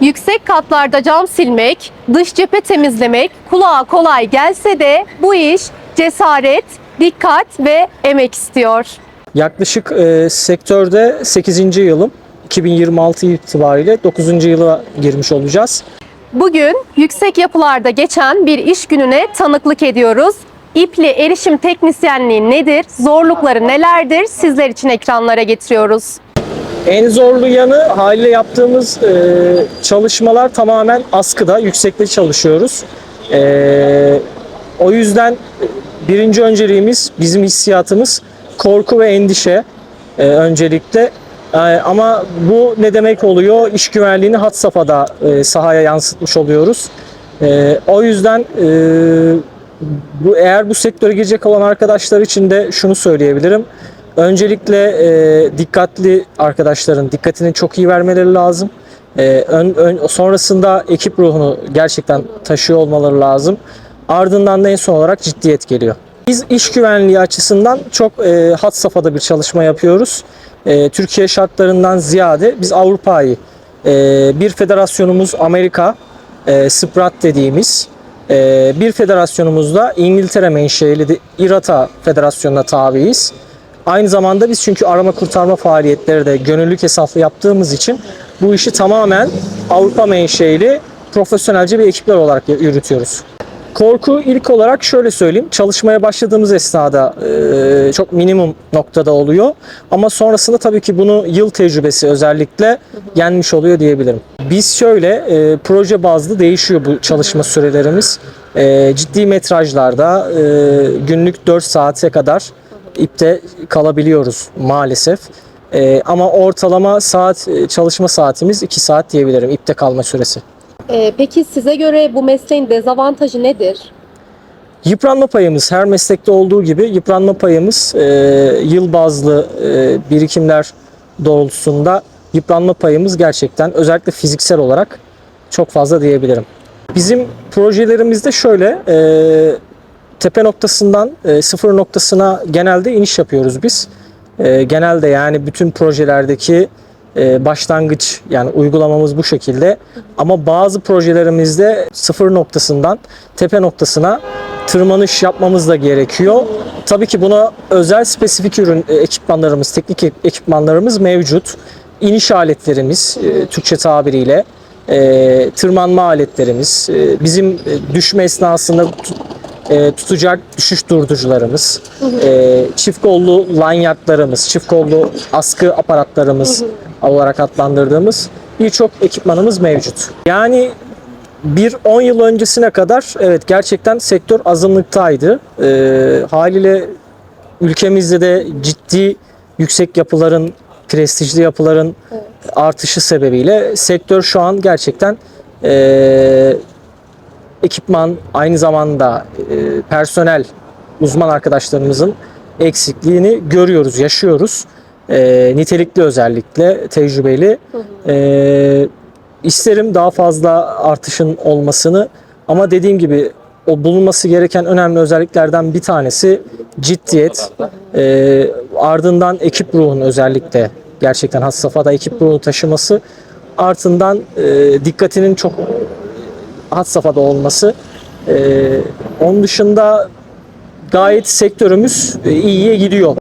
Yüksek katlarda cam silmek, dış cephe temizlemek kulağa kolay gelse de bu iş cesaret, dikkat ve emek istiyor. Yaklaşık e, sektörde 8. yılım. 2026 itibariyle 9. yıla girmiş olacağız. Bugün yüksek yapılarda geçen bir iş gününe tanıklık ediyoruz. İpli erişim teknisyenliği nedir, zorlukları nelerdir sizler için ekranlara getiriyoruz. En zorlu yanı haliyle yaptığımız e, çalışmalar tamamen askıda, yüksekte çalışıyoruz. E, o yüzden birinci önceliğimiz, bizim hissiyatımız korku ve endişe e, öncelikle. E, ama bu ne demek oluyor? İş güvenliğini had safhada e, sahaya yansıtmış oluyoruz. E, o yüzden e, bu eğer bu sektöre girecek olan arkadaşlar için de şunu söyleyebilirim. Öncelikle e, dikkatli arkadaşların dikkatini çok iyi vermeleri lazım. E, ön, ön- sonrasında ekip ruhunu gerçekten taşıyor olmaları lazım. Ardından da en son olarak ciddiyet geliyor. Biz iş güvenliği açısından çok e, had safhada bir çalışma yapıyoruz. E, Türkiye şartlarından ziyade biz Avrupa'yı, e, bir federasyonumuz Amerika, e, SPRAT dediğimiz, e, bir federasyonumuz da İngiltere menşeli İRATA Federasyonu'na tabiiz. Aynı zamanda biz çünkü arama kurtarma faaliyetleri de gönüllülük hesaplı yaptığımız için bu işi tamamen Avrupa menşeli profesyonelce bir ekipler olarak yürütüyoruz. Korku ilk olarak şöyle söyleyeyim. Çalışmaya başladığımız esnada e, çok minimum noktada oluyor. Ama sonrasında tabii ki bunu yıl tecrübesi özellikle yenmiş oluyor diyebilirim. Biz şöyle e, proje bazlı değişiyor bu çalışma sürelerimiz. E, ciddi metrajlarda e, günlük 4 saate kadar ipte kalabiliyoruz maalesef. E, ama ortalama saat e, çalışma saatimiz 2 saat diyebilirim ipte kalma süresi. Ee, peki size göre bu mesleğin dezavantajı nedir? Yıpranma payımız her meslekte olduğu gibi yıpranma payımız e, yıl bazlı e, birikimler doğrultusunda yıpranma payımız gerçekten özellikle fiziksel olarak çok fazla diyebilirim. Bizim projelerimizde şöyle e, tepe noktasından e, sıfır noktasına genelde iniş yapıyoruz biz. E, genelde yani bütün projelerdeki e, başlangıç yani uygulamamız bu şekilde. Ama bazı projelerimizde sıfır noktasından tepe noktasına tırmanış yapmamız da gerekiyor. Tabii ki buna özel spesifik ürün e, ekipmanlarımız, teknik ekipmanlarımız mevcut. İniş aletlerimiz e, Türkçe tabiriyle e, tırmanma aletlerimiz, e, bizim e, düşme esnasında e, tutacak düşüş durdurucularımız, e, çift kollu lanyardlarımız, çift kollu askı aparatlarımız olarak adlandırdığımız birçok ekipmanımız mevcut. Yani bir 10 yıl öncesine kadar evet gerçekten sektör azınlıktaydı. E, haliyle ülkemizde de ciddi yüksek yapıların, prestijli yapıların artışı sebebiyle sektör şu an gerçekten e, ekipman aynı zamanda e, personel uzman arkadaşlarımızın eksikliğini görüyoruz, yaşıyoruz. E, nitelikli özellikle tecrübeli. E, isterim daha fazla artışın olmasını ama dediğim gibi o bulunması gereken önemli özelliklerden bir tanesi ciddiyet. E, ardından ekip ruhunun özellikle gerçekten has safhada ekip ruhu taşıması. Ardından e, dikkatinin çok had safhada olması. Ee, onun dışında gayet sektörümüz e, iyiye gidiyor.